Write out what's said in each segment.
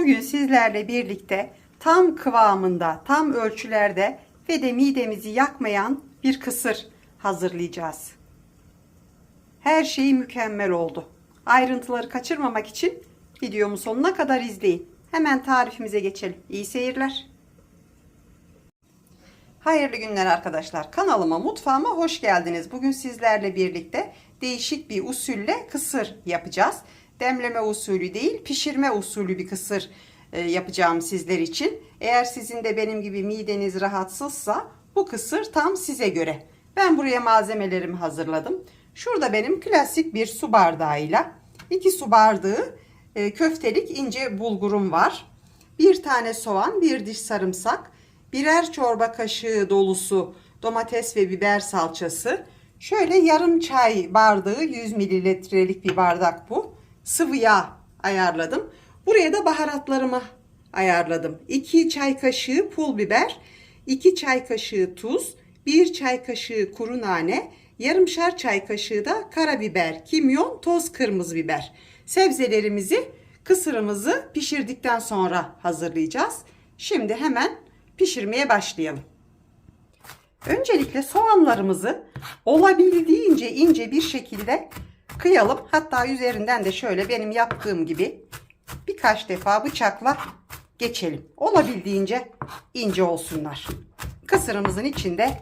Bugün sizlerle birlikte tam kıvamında, tam ölçülerde ve de midemizi yakmayan bir kısır hazırlayacağız. Her şey mükemmel oldu. Ayrıntıları kaçırmamak için videomu sonuna kadar izleyin. Hemen tarifimize geçelim. İyi seyirler. Hayırlı günler arkadaşlar. Kanalıma, mutfağıma hoş geldiniz. Bugün sizlerle birlikte değişik bir usulle kısır yapacağız. Demleme usulü değil, pişirme usulü bir kısır e, yapacağım sizler için. Eğer sizin de benim gibi mideniz rahatsızsa bu kısır tam size göre. Ben buraya malzemelerimi hazırladım. Şurada benim klasik bir su bardağıyla 2 su bardağı e, köftelik ince bulgurum var. Bir tane soğan, bir diş sarımsak, birer çorba kaşığı dolusu domates ve biber salçası. Şöyle yarım çay bardağı 100 mililitrelik bir bardak bu. Sıvı yağ ayarladım. Buraya da baharatlarımı ayarladım. 2 çay kaşığı pul biber, 2 çay kaşığı tuz, 1 çay kaşığı kuru nane, yarımşar çay kaşığı da karabiber, kimyon, toz kırmızı biber. Sebzelerimizi, kısırımızı pişirdikten sonra hazırlayacağız. Şimdi hemen pişirmeye başlayalım. Öncelikle soğanlarımızı olabildiğince ince bir şekilde kıyalım. Hatta üzerinden de şöyle benim yaptığım gibi birkaç defa bıçakla geçelim. Olabildiğince ince olsunlar. Kısırımızın içinde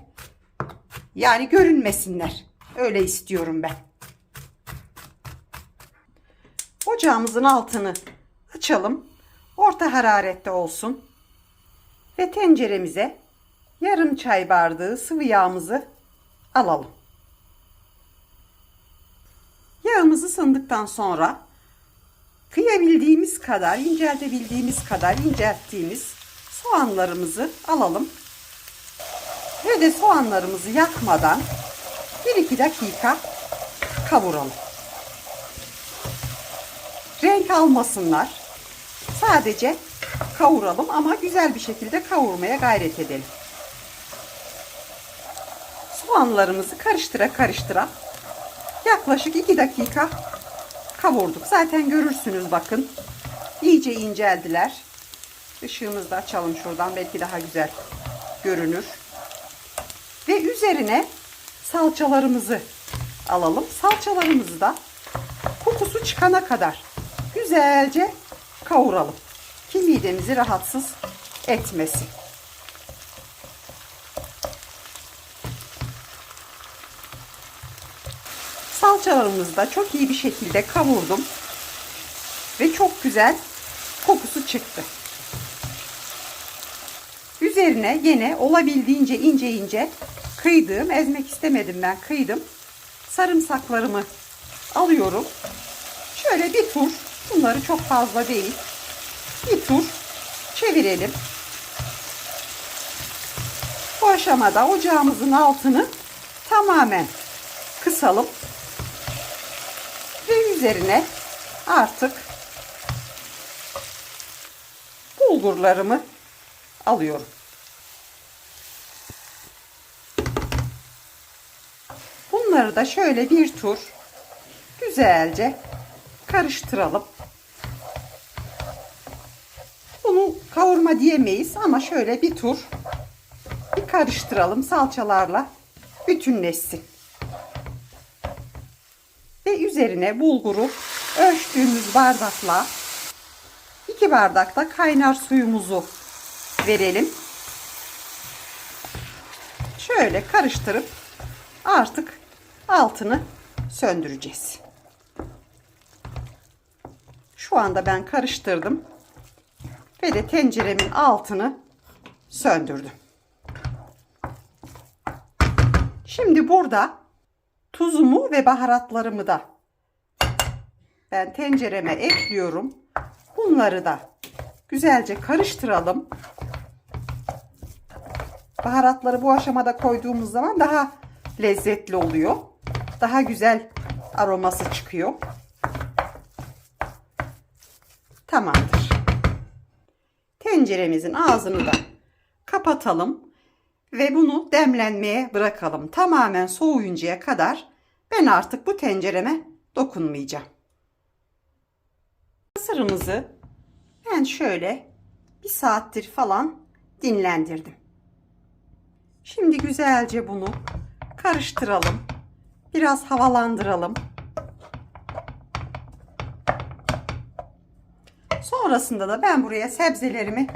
yani görünmesinler. Öyle istiyorum ben. Ocağımızın altını açalım. Orta hararette olsun. Ve tenceremize yarım çay bardağı sıvı yağımızı alalım. Yağımız ısındıktan sonra kıyabildiğimiz kadar, inceltebildiğimiz kadar incelttiğimiz soğanlarımızı alalım. Ve de soğanlarımızı yakmadan 1-2 dakika kavuralım. Renk almasınlar. Sadece kavuralım ama güzel bir şekilde kavurmaya gayret edelim. Soğanlarımızı karıştıra karıştıra yaklaşık 2 dakika kavurduk. Zaten görürsünüz bakın. İyice inceldiler. Işığımızı da açalım şuradan belki daha güzel görünür. Ve üzerine salçalarımızı alalım. Salçalarımızı da kokusu çıkana kadar güzelce kavuralım. Ki midemizi rahatsız etmesin. Da çok iyi bir şekilde kavurdum. Ve çok güzel kokusu çıktı. Üzerine yine olabildiğince ince ince kıydığım, ezmek istemedim ben kıydım. Sarımsaklarımı alıyorum. Şöyle bir tur, bunları çok fazla değil. Bir tur çevirelim. Bu aşamada ocağımızın altını tamamen kısalım. Üzerine artık bulgurlarımı alıyorum. Bunları da şöyle bir tur güzelce karıştıralım. Bunu kavurma diyemeyiz ama şöyle bir tur bir karıştıralım salçalarla bütünleşsin. Üzerine bulguru ölçtüğümüz bardakla 2 bardak da kaynar suyumuzu verelim. Şöyle karıştırıp artık altını söndüreceğiz. Şu anda ben karıştırdım. Ve de tenceremin altını söndürdüm. Şimdi burada tuzumu ve baharatlarımı da ben tencereme ekliyorum. Bunları da güzelce karıştıralım. Baharatları bu aşamada koyduğumuz zaman daha lezzetli oluyor. Daha güzel aroması çıkıyor. Tamamdır. Tenceremizin ağzını da kapatalım ve bunu demlenmeye bırakalım. Tamamen soğuyuncaya kadar ben artık bu tencereme dokunmayacağım. Mısırımızı Ben şöyle bir saattir falan dinlendirdim. Şimdi güzelce bunu karıştıralım. Biraz havalandıralım. Sonrasında da ben buraya sebzelerimi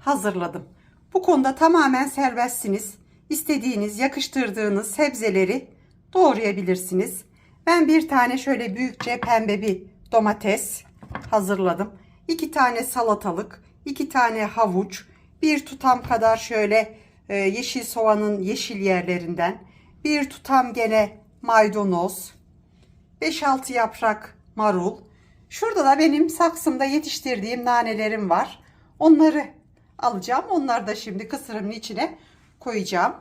hazırladım. Bu konuda tamamen serbestsiniz. İstediğiniz, yakıştırdığınız sebzeleri doğrayabilirsiniz. Ben bir tane şöyle büyükçe pembe bir domates hazırladım. İki tane salatalık, iki tane havuç, bir tutam kadar şöyle e, yeşil soğanın yeşil yerlerinden, bir tutam gene maydanoz, 5-6 yaprak marul. Şurada da benim saksımda yetiştirdiğim nanelerim var. Onları alacağım. Onları da şimdi kısırımın içine koyacağım.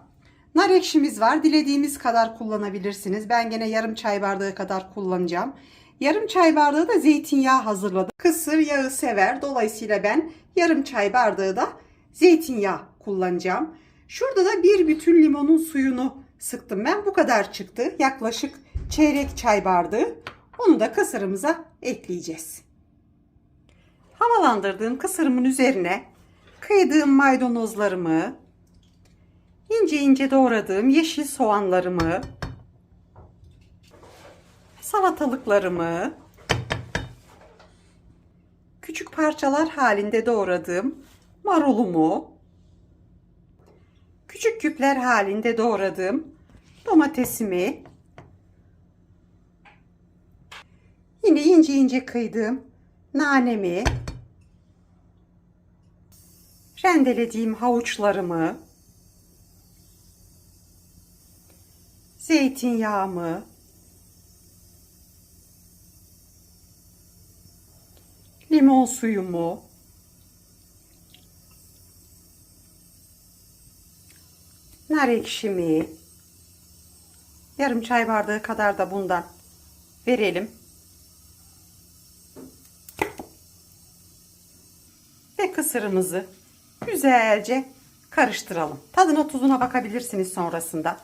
Nar ekşimiz var. Dilediğimiz kadar kullanabilirsiniz. Ben gene yarım çay bardağı kadar kullanacağım. Yarım çay bardağı da zeytinyağı hazırladım. Kısır yağı sever. Dolayısıyla ben yarım çay bardağı da zeytinyağı kullanacağım. Şurada da bir bütün limonun suyunu sıktım ben. Bu kadar çıktı. Yaklaşık çeyrek çay bardağı. Onu da kısırımıza ekleyeceğiz. Havalandırdığım kısırımın üzerine kıydığım maydanozlarımı, ince ince doğradığım yeşil soğanlarımı, salatalıklarımı, küçük parçalar halinde doğradığım marulumu, küçük küpler halinde doğradığım domatesimi, yine ince ince kıydığım nanemi, rendelediğim havuçlarımı, zeytinyağımı, limon suyumu, nar ekşimi, yarım çay bardağı kadar da bundan verelim. Ve kısırımızı güzelce karıştıralım. Tadına tuzuna bakabilirsiniz sonrasında.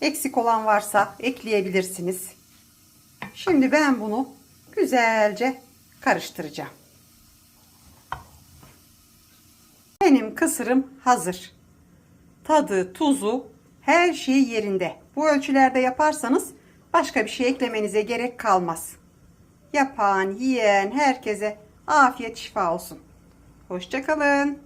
Eksik olan varsa ekleyebilirsiniz. Şimdi ben bunu güzelce karıştıracağım. Benim kısırım hazır. Tadı, tuzu, her şey yerinde. Bu ölçülerde yaparsanız başka bir şey eklemenize gerek kalmaz. Yapan, yiyen herkese afiyet şifa olsun. Hoşçakalın.